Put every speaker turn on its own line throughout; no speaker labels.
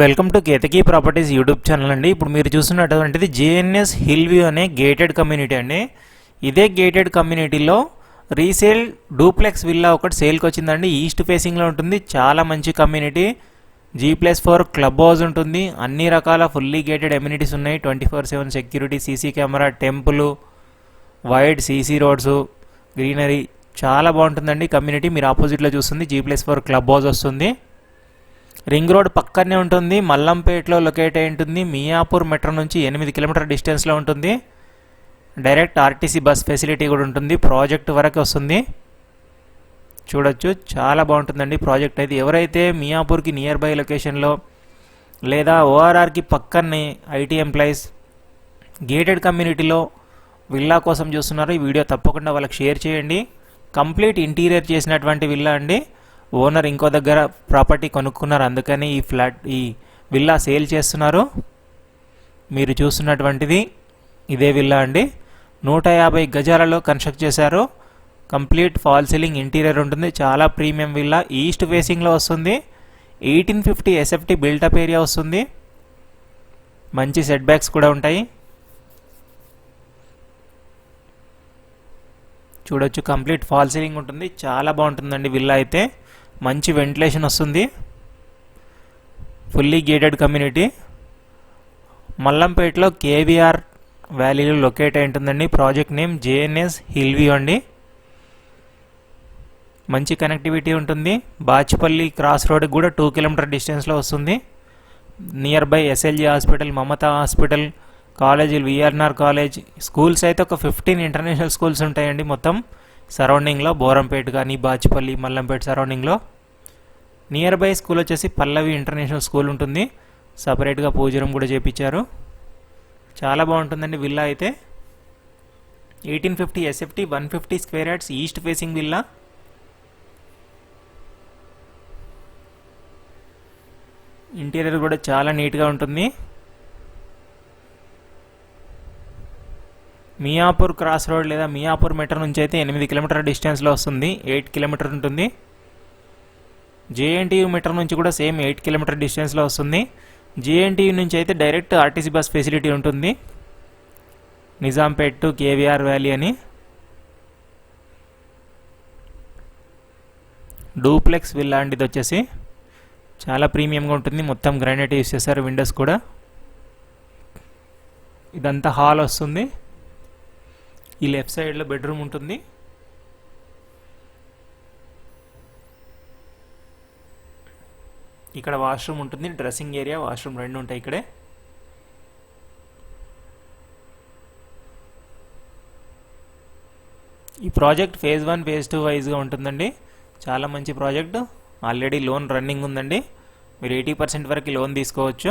Welcome to Ketaki properties YouTube channel అండి. ఇప్పుడు మీరు చూస్తున్నటువంటిది జేఎన్ఎస్ హిల్ వ్యూ అనే గేటెడ్ కమ్యూనిటీ అండి. ఇదే గేటెడ్ కమ్యూనిటీలో రీసేల్ డూప్లెక్స్ విల్లా ఒకటి సేల్కి వచ్చిందండి. ఈస్ట్ ఫేసింగ్లో ఉంటుంది. చాలా మంచి community G plus four club house ఉంటుంది. అన్ని రకాల ఫుల్లీ గేటెడ్ ఎమ్యూనిటీస్ ఉన్నాయి. Twenty four seven security CC camera temple wide CC roads greenery చాలా బాగుంటుందండి కమ్యూనిటీ మీరు ఆపోజిట్లో చూస్తుంది. G plus four club house వస్తుంది. రింగ్ రోడ్ పక్కనే ఉంటుంది. మల్లంపేటలో లొకేట్ అయి ఉంటుంది. మియాపూర్ మెట్రో నుంచి ఎనిమిది కిలోమీటర్ డిస్టెన్స్లో ఉంటుంది. డైరెక్ట్ ఆర్టీసీ బస్ ఫెసిలిటీ కూడా ఉంటుంది. ప్రాజెక్ట్ వరకు వస్తుంది. చూడొచ్చు. చాలా బాగుంటుందండి ప్రాజెక్ట్ అయితే. ఎవరైతే మియాపూర్కి నియర్ బై లొకేషన్లో లేదా ఓఆర్ఆర్కి పక్కనే ఐటీ ఎంప్లాయీస్ గేటెడ్ కమ్యూనిటీలో విల్లా కోసం చూస్తున్నారు ఈ వీడియో తప్పకుండా వాళ్ళకి షేర్ చేయండి. కంప్లీట్ ఇంటీరియర్ చేసినటువంటి విల్లా అండి. ఓనర్ ఇంకో దగ్గర ప్రాపర్టీ కొనుక్కున్నారు. అందుకని ఈ ఫ్లాట్ ఈ విల్లా సేల్ చేస్తున్నారు. మీరు చూస్తున్నటువంటిది ఇదే విల్లా అండి. నూట యాభై గజాలలో కన్స్ట్రక్ట్ చేశారు. కంప్లీట్ ఫాల్ సీలింగ్ ఇంటీరియర్ ఉంటుంది. చాలా ప్రీమియం విల్లా. ఈస్ట్ ఫేసింగ్లో వస్తుంది. Eighteen fifty SFT built up area వస్తుంది. మంచి సెట్ బ్యాక్స్ కూడా ఉంటాయి. చూడొచ్చు. కంప్లీట్ ఫాల్ సీలింగ్ ఉంటుంది. చాలా బాగుంటుందండి విల్లా అయితే. మంచి వెంటిలేషన్ వస్తుంది. ఫుల్లీ గేటెడ్ కమ్యూనిటీ మల్లంపేటలో కేవీఆర్ వ్యాలీలో లొకేట్ అయి ఉంటుందండి. ప్రాజెక్ట్ నేమ్ జేఎన్ఎస్ హిల్ అండి. మంచి కనెక్టివిటీ ఉంటుంది. బాచ్పల్లి క్రాస్ రోడ్ కూడా టూ కిలోమీటర్ డిస్టెన్స్లో వస్తుంది. Near by SLG hospital Mamata hospital కాలేజీలు విఆర్ఎన్ఆర్ కాలేజ్ స్కూల్స్ అయితే ఒక ఫిఫ్టీన్ ఇంటర్నేషనల్ స్కూల్స్ ఉంటాయండి మొత్తం. సరౌండింగ్లో బోరంపేట కానీ బాచిపల్లి మల్లంపేట సరౌండింగ్లో. నియర్ బై స్కూల్ వచ్చేసి పల్లవి ఇంటర్నేషనల్ స్కూల్ ఉంటుంది. సపరేట్గా పూజరం కూడా చేపించారు చాలా బాగుంటుందండి విల్లా అయితే. Eighteen fifty SFT one fifty square yards east facing villa. Interior కూడా చాలా నీట్గా ఉంటుంది. మియాపూర్ క్రాస్ రోడ్ లేదా మియాపూర్ మెట్రో నుంచి అయితే ఎనిమిది కిలోమీటర్ డిస్టెన్స్లో వస్తుంది. ఎయిట్ కిలోమీటర్ ఉంటుంది. జేఎన్టీయూ మెట్రో నుంచి కూడా సేమ్ ఎయిట్ కిలోమీటర్ డిస్టెన్స్లో వస్తుంది. జేఎన్టీయూ నుంచి అయితే డైరెక్ట్ ఆర్టీసీ బస్ ఫెసిలిటీ ఉంటుంది. నిజాంపేట్ టు కేవీఆర్ వ్యాలీ అని. డూప్లెక్స్ విల్లా ఇది వచ్చేసి చాలా ప్రీమియంగా ఉంటుంది. మొత్తం గ్రానైట్ యూస్ చేస్తారు విండోస్ కూడా. ఇదంతా హాల్ వస్తుంది. ఈ లెఫ్ట్ సైడ్లో బెడ్రూమ్ ఉంటుంది. ఇక్కడ వాష్రూమ్ ఉంటుంది డ్రెస్సింగ్ ఏరియా వాష్రూమ్ రెండు ఉంటాయి ఇక్కడే. ఈ project phase one phase two వైజ్గా ఉంటుందండి. చాలా మంచి ప్రాజెక్ట్. ఆల్రెడీ లోన్ రన్నింగ్ ఉందండి. మీరు ఎయిటీ పర్సెంట్ వరకు లోన్ తీసుకోవచ్చు.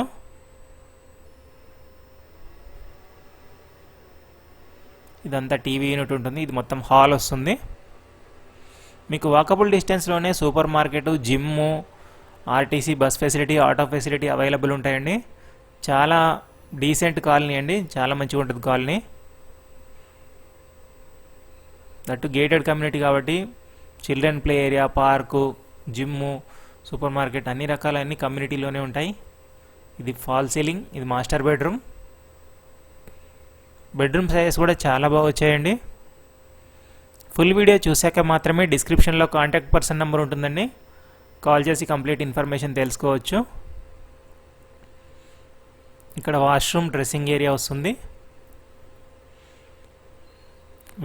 ఇదంతా టీవీ యూనిట్ ఉంటుంది. ఇది మొత్తం హాల్ వస్తుంది. మీకు walkable డిస్టెన్స్లోనే super market gym RTC bus facility auto facility available ఉంటాయండి. చాలా డీసెంట్ కాలనీ అండి. చాలా మంచిగా ఉంటుంది కాలనీ. దట్టు గేటెడ్ కమ్యూనిటీ కాబట్టి children play area park gym super market అన్ని రకాల అన్ని కమ్యూనిటీలోనే ఉంటాయి. ఇది ఫాల్ సీలింగ్. ఇది మాస్టర్ బెడ్రూమ్. బెడ్రూమ్ సైజెస్ కూడా చాలా బాగా వచ్చాయండి. ఫుల్ వీడియో చూశాక మాత్రమే డిస్క్రిప్షన్లో కాంటాక్ట్ పర్సన్ నెంబర్ ఉంటుందండి. కాల్ చేసి కంప్లీట్ ఇన్ఫర్మేషన్ తెలుసుకోవచ్చు. ఇక్కడ వాష్రూమ్ డ్రెస్సింగ్ ఏరియా వస్తుంది.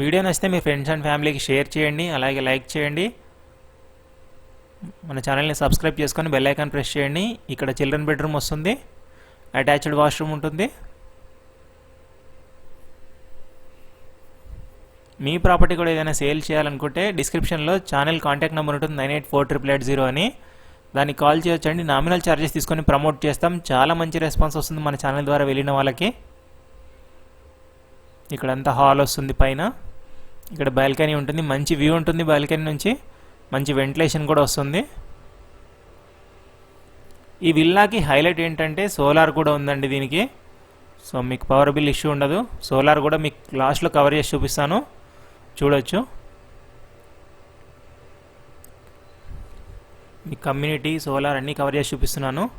వీడియో నచ్చితే మీ ఫ్రెండ్స్ అండ్ ఫ్యామిలీకి షేర్ చేయండి అలాగే లైక్ చేయండి. మన ఛానల్ని సబ్స్క్రైబ్ చేసుకొని బెల్ ఐకాన్ ప్రెస్ చేయండి. ఇక్కడ చిల్డ్రన్ బెడ్రూమ్ వస్తుంది. అటాచ్డ్ వాష్రూమ్ ఉంటుంది. మీ ప్రాపర్టీ కూడా ఏదైనా సేల్ చేయాలనుకుంటే డిస్క్రిప్షన్లో ఛానల్ కాంటాక్ట్ నెంబర్ ఉంటుంది nine eight four triple eight zero అని. దానికి కాల్ చేయొచ్చండి. నామినల్ ఛార్జెస్ తీసుకొని ప్రమోట్ చేస్తాం. చాలా మంచి రెస్పాన్స్ వస్తుంది మన ఛానల్ ద్వారా వెళ్ళిన వాళ్ళకి. ఇక్కడంతా హాల్ వస్తుంది పైన. ఇక్కడ బాల్కనీ ఉంటుంది. మంచి వ్యూ ఉంటుంది బాల్కనీ నుంచి. మంచి వెంటిలేషన్ కూడా వస్తుంది. ఈ విల్లాకి హైలైట్ ఏంటంటే సోలార్ కూడా ఉందండి దీనికి. సో మీకు పవర్ బిల్ ఇష్యూ ఉండదు. సోలార్ కూడా మీకు లాస్ట్లో కవర్ చేసి చూపిస్తాను. చూడొచ్చు. మీ కమ్యూనిటీ సోలార్ అన్నీ కవర్ చేసి చూపిస్తున్నాను.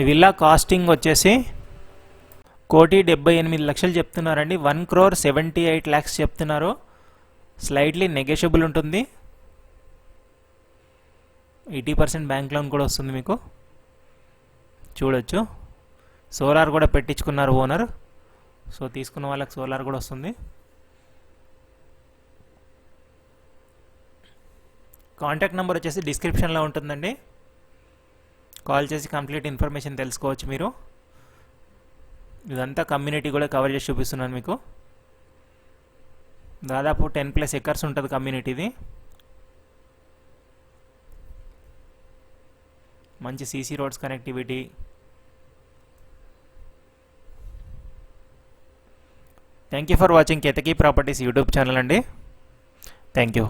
ఈ విల్లా కాస్టింగ్ వచ్చేసి కోటి డెబ్బై ఎనిమిది లక్షలు చెప్తున్నారండి. One crore seventy eight lakhs చెప్తున్నారు. స్లైడ్లీ నెగెషియబుల్ ఉంటుంది. ఎయిటీ పర్సెంట్ బ్యాంక్ లోన్ కూడా వస్తుంది మీకు. చూడొచ్చు. సోలార్ కూడా పెట్టించుకున్నారు ఓనర్ సో తీసుకున్న వాళ్ళకి సోలార్ కూడా వస్తుంది. కాంటాక్ట్ నెంబర్ వచ్చేసి డిస్క్రిప్షన్లో ఉంటుందండి. కాల్ చేసి కంప్లీట్ ఇన్ఫర్మేషన్ తెలుసుకోవచ్చు మీరు. ఇదంతా కమ్యూనిటీ కూడా కవర్ చేసి చూపిస్తున్నాను మీకు. దాదాపు టెన్ ప్లస్ ఎకర్స్ ఉంటుంది కమ్యూనిటీది. మంచి CC roads connectivity. Thank you for watching Ketaki properties YouTube channel అండి. Thank you.